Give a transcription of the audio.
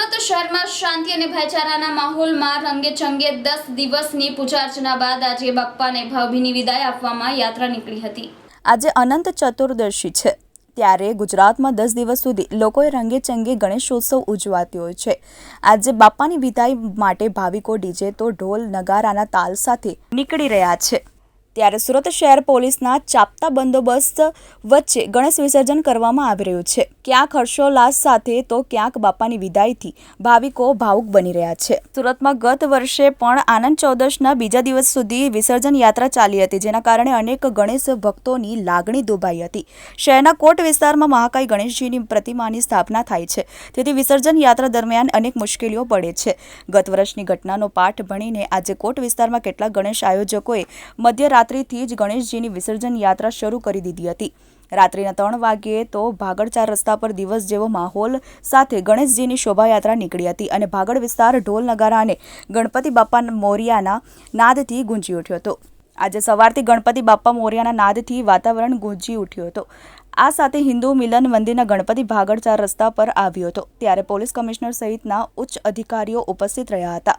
સુરત શહેરમાં શાંતિ અને ભાઈચારાના માહોલમાં રંગે ચંગે દસ દિવસની પૂજા અર્ચના બાદ આજે બાપ્પાને ભાવભીની વિદાય આપવામાં યાત્રા નીકળી હતી. આજે અનંત ચતુર્દશી છે. ત્યારે ગુજરાતમાં દસ દિવસ સુધી લોકોએ રંગે ચંગે ગણેશોત્સવ ઉજવાતી હોય છે. આજે બાપાની વિદાય માટે ભાવિકો ડીજે તો ઢોલ, નગારાના તાલ સાથે નીકળી રહ્યા છે. ત્યારે સુરત શહેર પોલીસના ચાપતા બંદોબસ્ત વચ્ચે ગણેશ વિસર્જન કરવામાં આવી રહ્યું છે. ક્યાંક હર્ષોલ્લાસ સાથે તો ક્યાંક બાપાની વિદાયથી ભાવિકો ભાવુક બની રહ્યા છે. સુરતમાં ગત વર્ષે પણ આનંદ ચૌદશના બીજા દિવસ સુધી વિસર્જન યાત્રા ચાલી હતી, જેના કારણે અનેક ગણેશ ભક્તોની લાગણી દુભાઈ હતી. શહેરના કોટ વિસ્તારમાં મહાકાય ગણેશજીની પ્રતિમાની સ્થાપના થાય છે. તેથી વિસર્જન યાત્રા દરમિયાન અનેક મુશ્કેલીઓ પડે છે. ગત વર્ષની ઘટનાનો પાઠ ભણીને આજે કોટ વિસ્તારમાં કેટલાક ગણેશ આયોજકોએ મધ્યરાત્રિથી જ ગણેશજીની વિસર્જન યાત્રા શરૂ કરી દીધી હતી. રાત્રિના ત્રણ વાગ્યે તો ભાગડ ચાર રસ્તા પર દિવસ જેવો માહોલ સાથે ગણેશજીની શોભાયાત્રા નીકળી હતી અને ભાગડ વિસ્તાર ઢોલ નગારા અને ગણપતિ બાપા મોરિયાના નાદથી ગુંજી ઉઠ્યો હતો. આજે સવારથી ગણપતિ બાપા મોરિયાના નાદથી વાતાવરણ ગુંજી ઉઠ્યું હતું. આ સાથે હિન્દુ મિલન મંદિરના ગણપતિ ભાગડ ચાર રસ્તા પર આવ્યો હતો. ત્યારે પોલીસ કમિશનર સહિતના ઉચ્ચ અધિકારીઓ ઉપસ્થિત રહ્યા હતા.